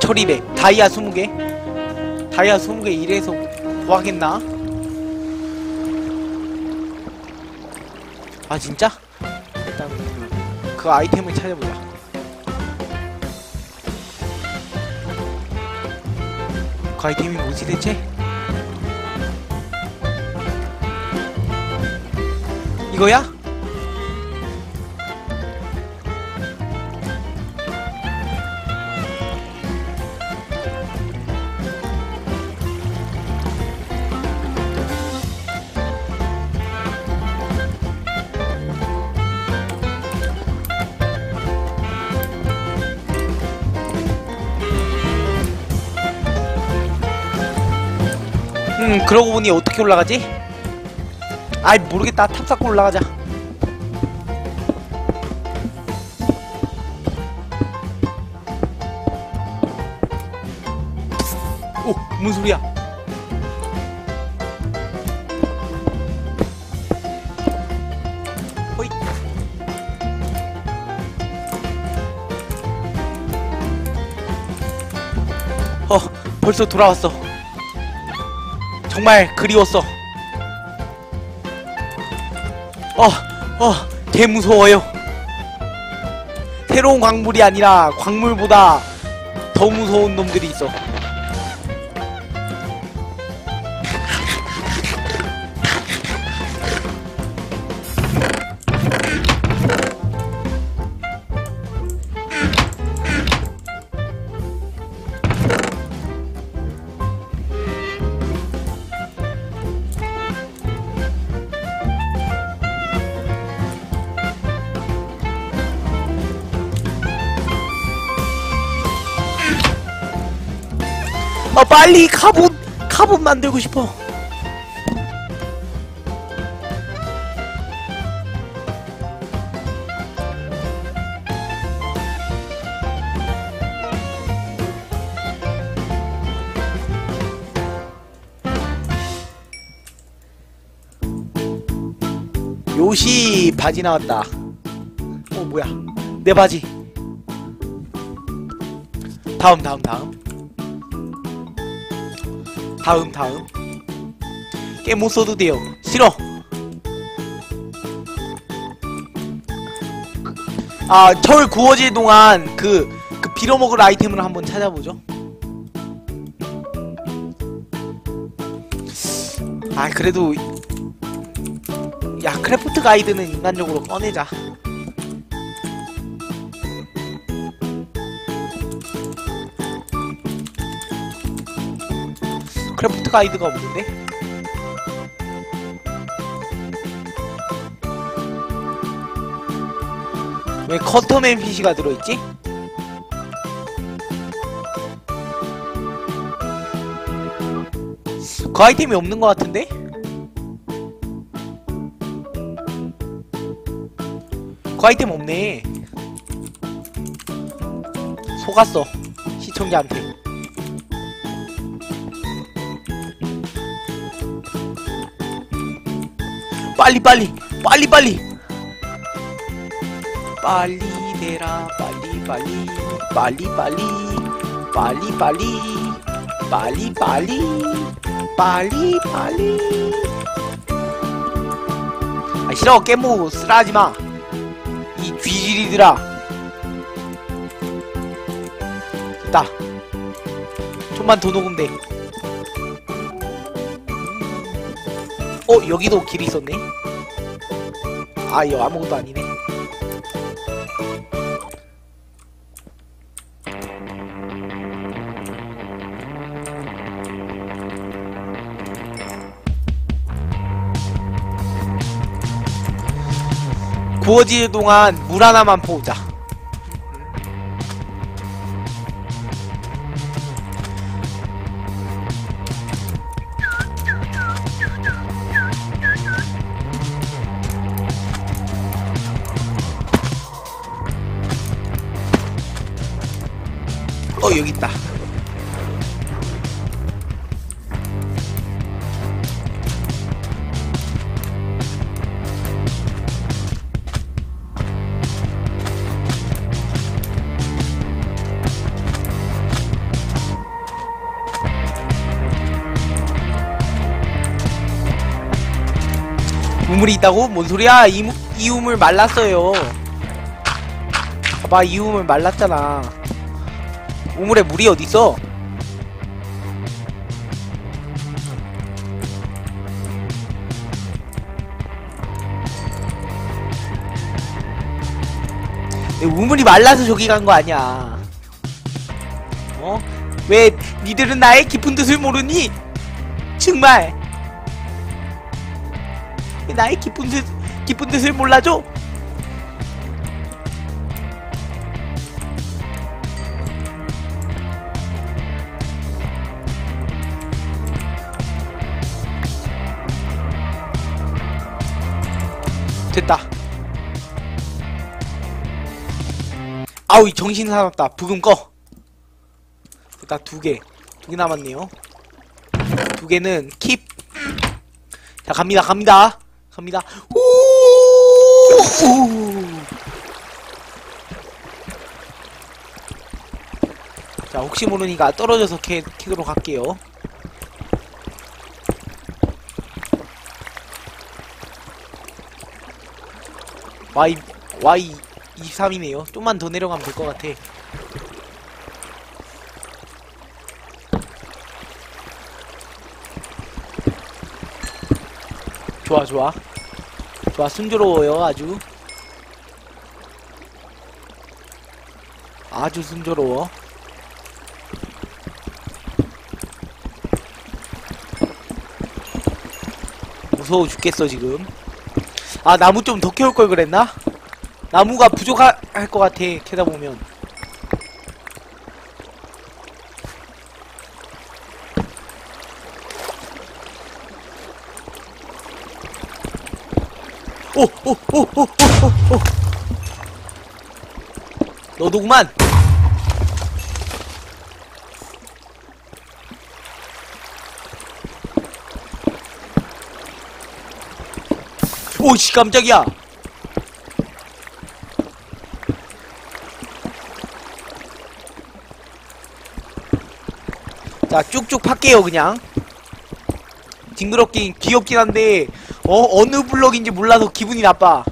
철이래 다이아 20개 다이아 20개 이래서 구하겠나? 아 진짜? 일단 그 아이템을 찾아보자 그 아이템이 뭐지 대체? 이거야? 음 그러고 보니 어떻게 올라가지? 아이 모르겠다. 탑 쌓고 올라가자. 오 무슨 소리야? 어 벌써 돌아왔어 정말 그리웠어. 어, 어, 개 무서워요. 새로운 광물이 아니라 광물보다 더 무서운 놈들이 있어. 빨리 갑옷 갑옷 만들고 싶어. 요시 바지 나왔다. 어 뭐야? 내 바지. 다음 다음 다음. 다음 다음. 게임 써도 돼요. 싫어. 아 철 구워질 동안 그, 그 빌어먹을 아이템을 한번 찾아보죠. 아 그래도 야 크래프트 가이드는 인간적으로 꺼내자 크래프트 가이드가 없는데? 왜 커터맨 피시가 들어있지? 그 아이템이 없는 것 같은데? 그 아이템 없네 속았어 시청자한테 빨리 빨리. 빨리 빨리. 빨리 내라. 빨리 빨리. 빨리 빨리. 빨리 빨리. 빨리 빨리. 빨리 빨리. 아 싫어. 깨모. 쓰라하지마. 이 귀질이들아. 됐다. 좀만 더 녹으면 돼. 어 여기도 길이 있었네 아 이거 아무것도 아니네. 구워질 동안 물 하나만 보자 여기 있다 우물이 있다고? 뭔 소리야? 이, 이 우물 말랐어요 봐봐 이 우물 말랐잖아 우물에 물이 어딨어? 내 우물이 말라서 저기 간 거 아니야. 어? 왜 니들은 나의 깊은 뜻을 모르니? 정말. 왜 나의 깊은 뜻, 깊은 뜻을 몰라줘? 아우 이 정신 사납다. 부금 꺼. 됐다 두 개. 두 개 남았네요. 두 개는 킵. 자 갑니다 갑니다 갑니다. 오. 오. 자 혹시 모르니까 떨어져서 캐 캐도록 할게요. Y Y 23이네요. 좀만 더 내려가면 될 것 같아. 좋아 좋아 좋아 순조로워요 아주 아주 순조로워 무서워 죽겠어 지금 아 나무 좀 더 캐올 걸 그랬나? 나무가 부족할 것 같아 캐다 보면 오, 오, 오, 오, 오, 오, 오. 너도구만. 오씨 깜짝이야. 자 쭉쭉 팔게요 그냥. 징그럽긴 귀엽긴 한데 어 어느 블럭인지 몰라서 기분이 나빠.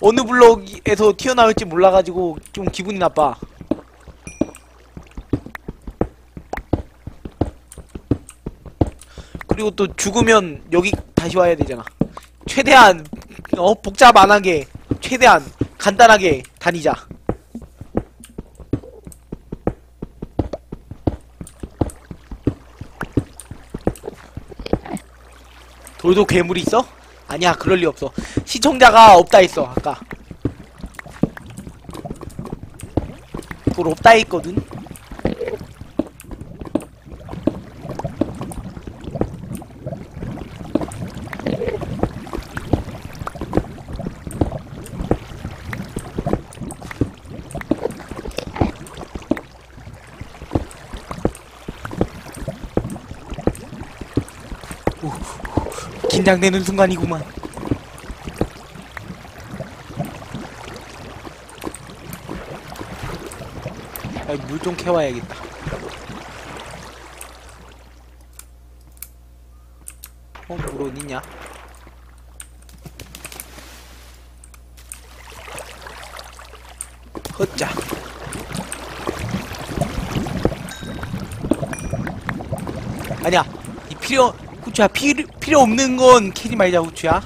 어느 블럭에서 튀어나올지 몰라가지고 좀 기분이 나빠. 그리고 또 죽으면 여기 다시 와야 되잖아. 최대한 어 복잡 안 하게 최대한 간단하게 다니자. 돌도 괴물이 있어? 아니야 그럴 리 없어. 시청자가 없다 했어 아까. 돌 없다 했거든 긴장되는 순간이구만 물 좀 캐와야겠다 어? 물 어딨냐? 헛자 아니야 이 필요 후추야 필요, 필요 없는 건 캐지 말자 후추야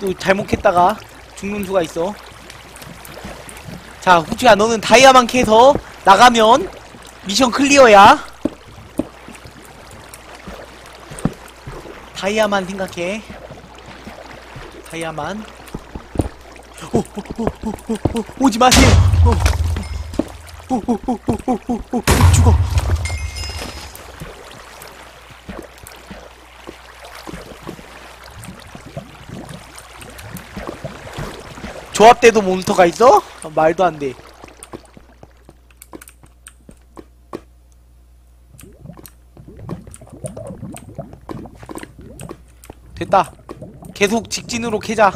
또 잘못 캤다가 죽는 수가 있어 자 후추야 너는 다이아만 캐서 나가면 미션 클리어야 다이아만 생각해 다이아만 오, 오, 오, 오, 오, 오, 오지 마세요 오, 오, 오, 오, 오, 오, 오, 오, 죽어 조합 때도 몬스터가 있어? 아, 말도 안 돼. 됐다. 계속 직진으로 캐자.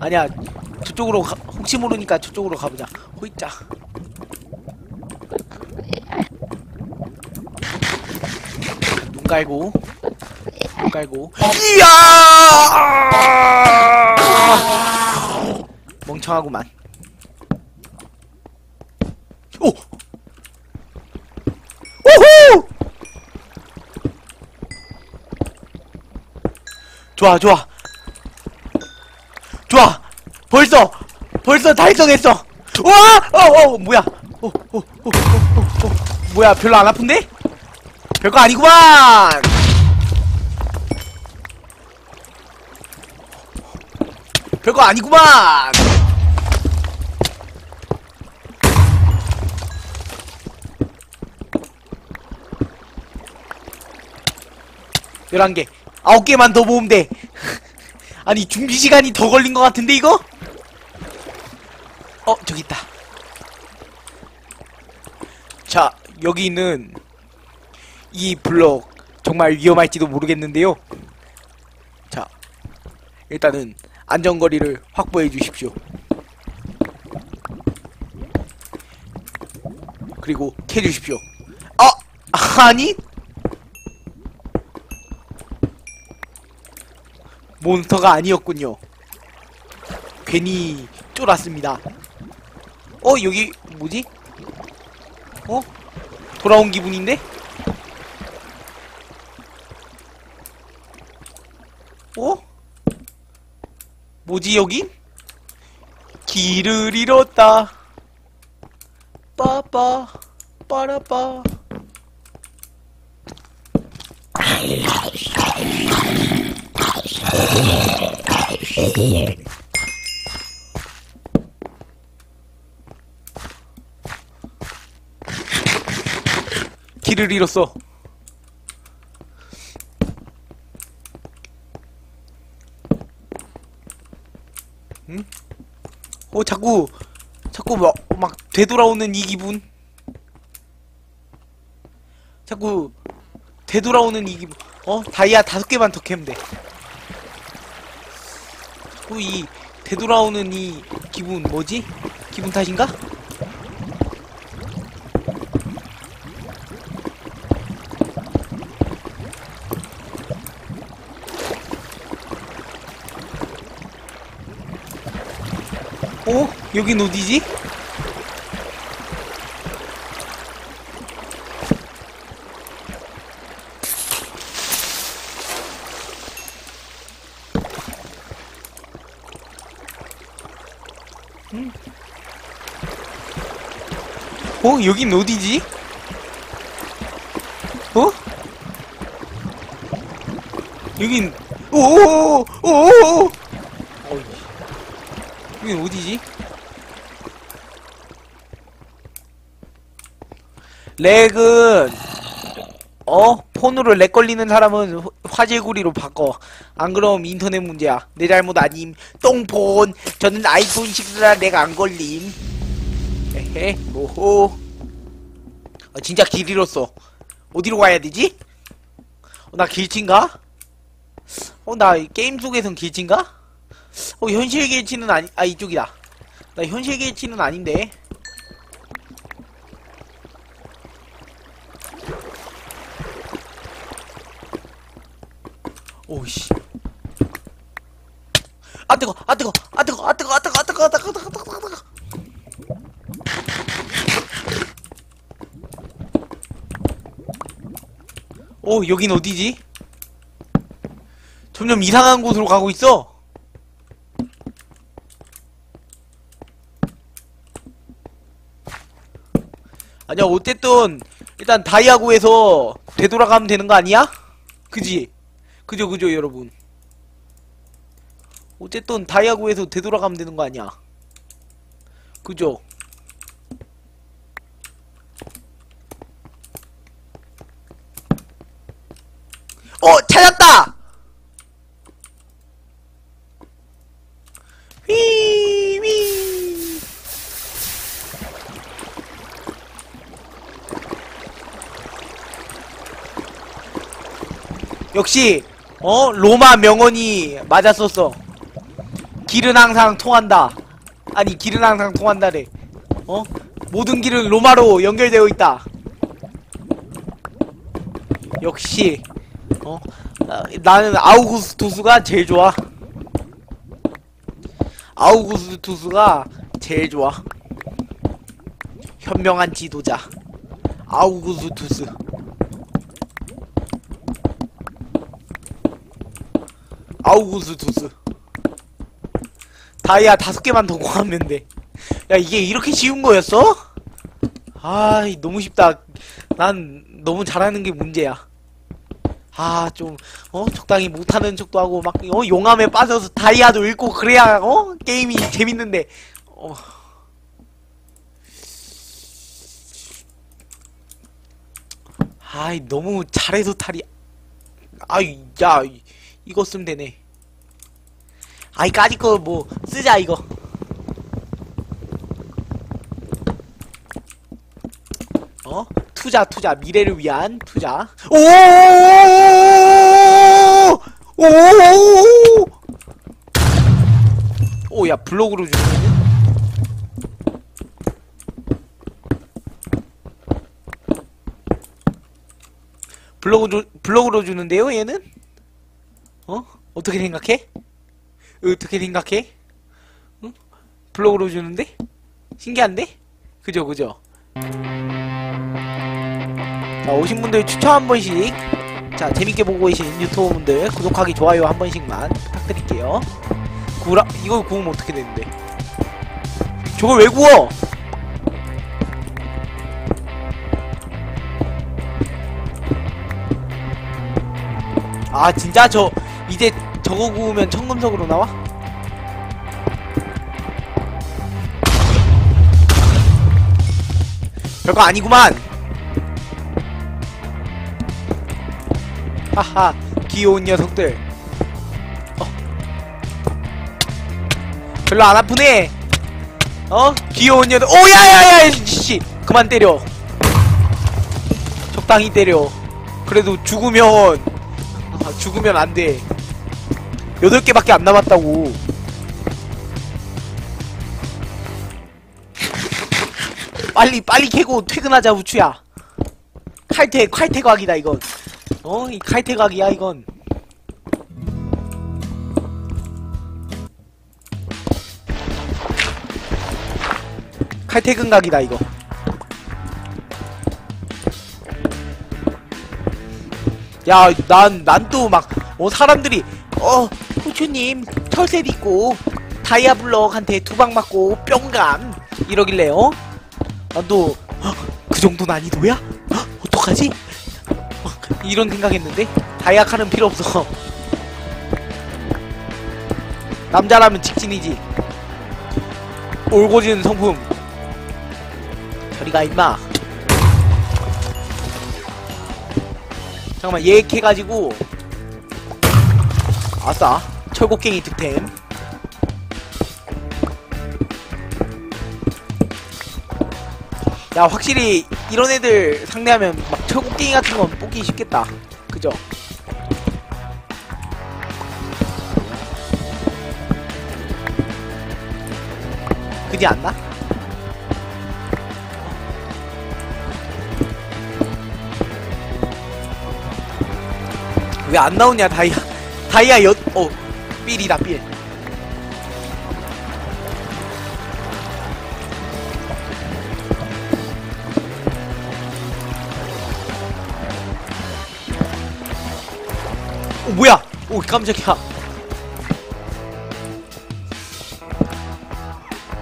아니야. 저쪽으로 가, 혹시 모르니까 저쪽으로 가보자. 호이자. 눈 깔고 문 깔고 이야 멍청하구만 오 오호 좋아 좋아 좋아 벌써 벌써 달성했어 와! 어, 어, 뭐야? 어, 어, 어, 어, 어, 어. 뭐야? 별로 안 아픈데? 별거 아니구만! 별거 아니구만! 열한 개 아홉 개만 더 모으면 돼. 아니, 준비 시간이 더 걸린 것 같은데, 이거? 어, 저기 있다. 자, 여기는 이 블럭 정말 위험할지도 모르겠는데요. 자, 일단은 안전거리를 확보해 주십시오. 그리고 캐 주십시오. 아, 아니? 몬스터가 아니었군요. 괜히 쫄았습니다. 어 여기 뭐지? 어? 돌아온 기분인데? 어? 뭐지 여긴? 길을 잃었다 빠빠 빠라빠 길을 잃었어 응? 어 자꾸 자꾸 막, 막 되돌아오는 이 기분 자꾸 되돌아오는 이 기분 어? 다이아 다섯 개만 더 캐면 돼 자꾸 이 되돌아오는 이 기분 뭐지? 기분 탓인가? 어? 여긴 어디지? 어? 여긴 어디지? 어? 여긴 오오오오오 여긴 어디지? 렉은 어? 폰으로 렉 걸리는 사람은 화- 화질구리로 바꿔 안 그럼 인터넷 문제야 내 잘못 아님 똥폰 저는 아이폰 6라 렉 안 걸림 에헤 오호 아, 진짜 길 잃었어 어디로 가야 되지? 어, 나 길친가? 어 나 게임 속에선 길친가? 어 현실 길치는 아니 아 이쪽이다 나 현실 길치는 아닌데 오 여긴 어디지? 점점 이상한 곳으로 가고 있어 아니야 어쨌든 일단 다이아고에서 되돌아가면 되는 거 아니야? 그지? 그죠 그죠 여러분 어쨌든 다이아고에서 되돌아가면 되는 거 아니야 그죠? 어 찾았다! 휘휘 역시 어 로마 명언이 맞았었어. 길은 항상 통한다. 아니 길은 항상 통한다래. 어 모든 길은 로마로 연결되어 있다. 역시 어? 아, 나는 아우구스투스가 제일 좋아. 아우구스투스가 제일 좋아. 현명한 지도자. 아우구스투스. 아우구스투스. 다이아 다섯 개만 더 구하면 돼. 야, 이게 이렇게 쉬운 거였어? 아, 너무 쉽다. 난 너무 잘하는 게 문제야. 아, 좀, 어, 적당히 못하는 척도 하고, 막, 어, 용암에 빠져서 다이아도 읽고, 그래야, 어? 게임이 재밌는데, 어. 아이, 너무 잘해서 탈이, 아이, 야, 이거 쓰면 되네. 아이, 까짓 거, 뭐, 쓰자, 이거. 어? 투자, 투자, 미래를 위한 투자. 오! 오! 오, 야, 블록으로 주는 블록으로, 블록으로 주는데요, 얘는? 어? 어떻게 생각해? 어떻게 생각해? 응? 블록으로 주는데? 신기한데? 그죠, 그죠? 자, 오신 분들 추천 한 번씩. 자, 재밌게 보고 계신 유튜버 분들 구독하기, 좋아요 한 번씩만 부탁드릴게요. 구라, 이걸 구우면 어떻게 되는데? 저걸 왜 구워? 아, 진짜 저, 이제 저거 구우면 청금석으로 나와? 별거 아니구만! 하하 귀여운 녀석들. 어. 별로 안 아프네. 어? 귀여운 녀석. 오야야야 씨 그만 때려. 적당히 때려. 그래도 죽으면 아, 죽으면 안돼. 여덟 개밖에 안 남았다고. 빨리 빨리 캐고 퇴근하자 우추야. 칼퇴 칼퇴각이다 이건 어? 이 칼퇴각이야 이건 칼퇴근각이다 이거 야, 난, 난 또 막, 어, 사람들이, 어, 후추님, 철새 있고, 다이아블럭한테 두 방 맞고, 뿅감, 이러길래, 어? 난 또, 어, 그 정도 난이도야? 어, 어떡하지? 어, 이런 생각했는데, 다이아 칼은 필요 없어. 남자라면 직진이지. 올고지는 성품. 저리가, 임마. 잠깐만 얘 캐가지고 아싸 철곡갱이 득템 야 확실히 이런 애들 상대하면 막 철곡갱이 같은 건 뽑기 쉽겠다 그죠? 그지 않나? 왜 안 나오냐 다이아 다이아 여.. 어 삘이다 삘 뭐야 오 깜짝이야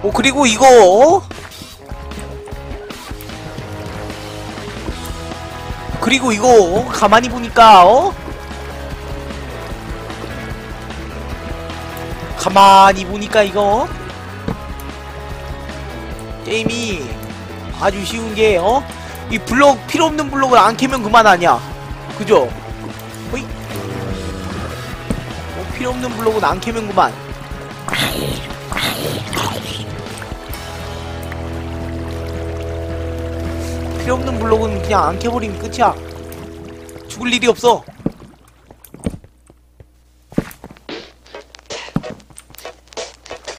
어 그리고 이거 어? 그리고 이거 어? 가만히 보니까 어? 가만히 보니까 이거 게임이 아주 쉬운 게 어? 이 블록 필요 없는 블록을 안 캐면 그만 아니야 그죠? 필요 없는 블록은 안 캐면 그만. 필요 없는 블록은 그냥 안 캐버리면 끝이야. 죽을 일이 없어